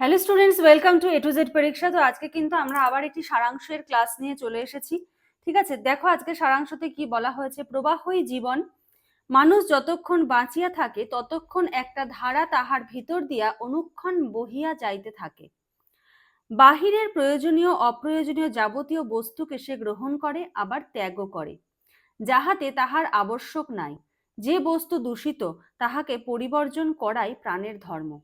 Hello students welcome to A to Z পরীক্ষা তো আজকে কিন্তু আমরা আবার একটি সারাংশের ক্লাস নিয়ে চলে এসেছি। ঠিক আছে? দেখো আজকে সারাংশতে কি বলা হয়েছে? প্রবাহই জীবন। মানুষ যতক্ষণ বাঁচিয়া থাকে, ততক্ষণ একটা ধারা তাহার ভিতর দিয়া অনুক্ষণ বহিয়া যাইতে থাকে। বাহিরের প্রয়োজনীয়, অপ্রয়োজনীয় যাবতীয় বস্তুকে সে গ্রহণ করে, আবার ত্যাগও করে। যাহাতে তাহার আবশ্যক নাই। যে বস্তু দূষিত, তাহাকে পরিবর্জন করাই প্রাণের ধর্ম।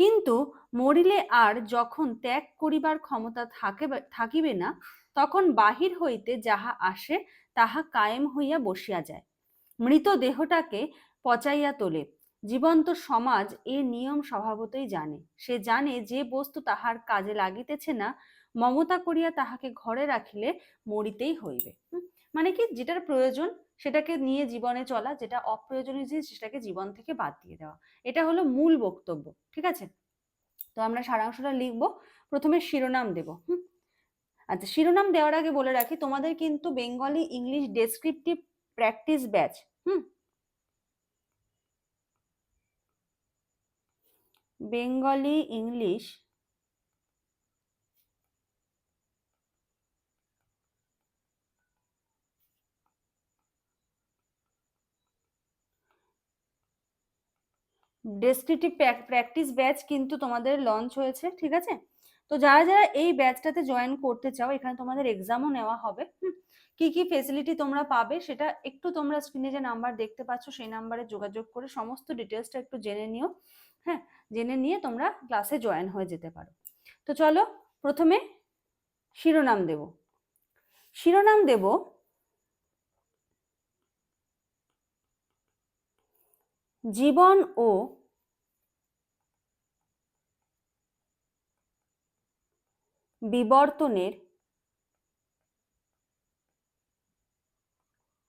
কিন্তু মরিলে আর যখন ত্যাগ করিবার ক্ষমতা থাকে- থাকিবে না, তখন বাহির হইতে যাহা আসে, তাহা কায়েম হইয়া বসিয়া যায়। মৃত দেহটাকে পচাইয়া তোলে। জীবন্ত সমাজ এ নিয়ম স্বভাবতই জানে। সে জানে যে বস্তু তাহার কাজে লাগিতেছে না, মমতা করিয়া তাহাকে ঘরে রাখিলে মরিতেই হইবে। মানে কি? যেটার প্রয়োজন সেটাকে নিয়ে জীবনে চলা, যেটা অপ্রয়োজনীয় জিনিস, সেটাকে জীবন থেকে বাদ দিয়ে দেওয়া। এটা হলো মূল বক্তব্য, ঠিক আছে? তো আমরা সারাংশটা লিখব, প্রথমে শিরোনাম দেব, হুম? আচ্ছা শিরোনাম দেওয়ার আগে বলে রাখি, তোমাদের কিন্তু Bengali English descriptive practice batch হুম? Bengali English descriptive practice batch কিন্তু তোমাদের লঞ্চ হয়েছে, ঠিক আছে? তো যারা যারা এই ব্যাচটাতে জয়েন করতে চাও, এখানে তোমাদের এক্সামও নেওয়া হবে কি কি ফেসিলিটি তোমরা পাবে সেটা একটু তোমরা স্ক্রিনে যে নাম্বার দেখতে পাচ্ছ, সেই নাম্বারে যোগাযোগ করে সমস্ত ডিটেলসটা একটু জেনে নিও হ্যাঁ? জেনে নিয়ে তোমরা ক্লাসে জয়েন হয়ে যেতে পারো। তো চলো, প্রথমে শিরোনাম দেব। শিরোনাম দেব জীবন ও বিবর্তনের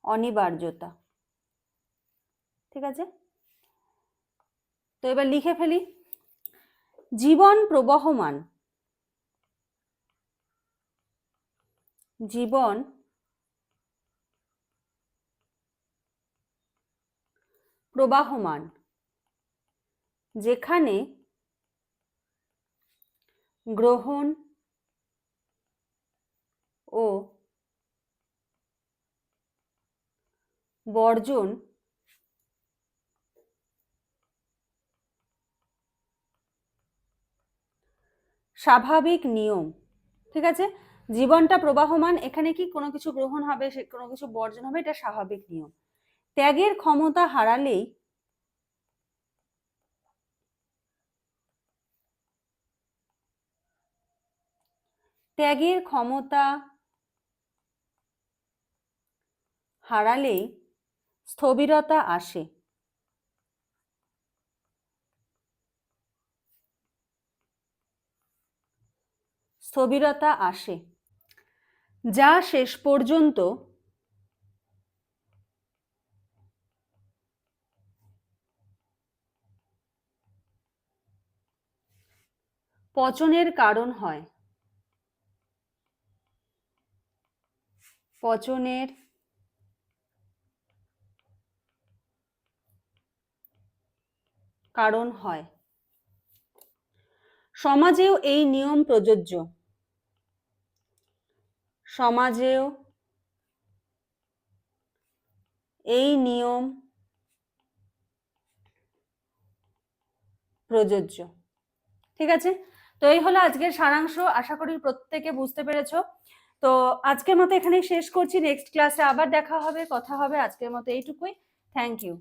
অনিবার্যতা। ঠিক আছে? তো এবার লিখে ফেলি। জীবন প্রবহমান। জীবন প্রবাহমান, যেখানে গ্রহণ ও বর্জন স্বাভাবিক নিয়ম, ঠিক আছে? জীবনটা প্রবাহমান, এখানে কি কোনো কিছু গ্রহণ হবে, সে কোনো কিছু বর্জন হবে, এটা স্বাভাবিক নিয়ম। ত্যাগের ক্ষমতা হারালেই ত্যাগের ক্ষমতা হারালেই স্থবিরতা আসে। স্থবিরতা আসে। যা শেষ পর্যন্ত পচনের কারণ হয়। পচনের কারণ হয়। সমাজেও এই নিয়ম প্রযোজ্য। সমাজেও এই নিয়ম প্রযোজ্য। ঠিক আছে? তো এই হলো আজকের সারাংশ। আশা করি প্রত্যেকে বুঝতে পেরেছ। তো আজকের মতো এখানেই শেষ করছি। নেক্সট ক্লাসে আবার দেখা হবে, কথা হবে। আজকের মতো এইটুকুই। Thank you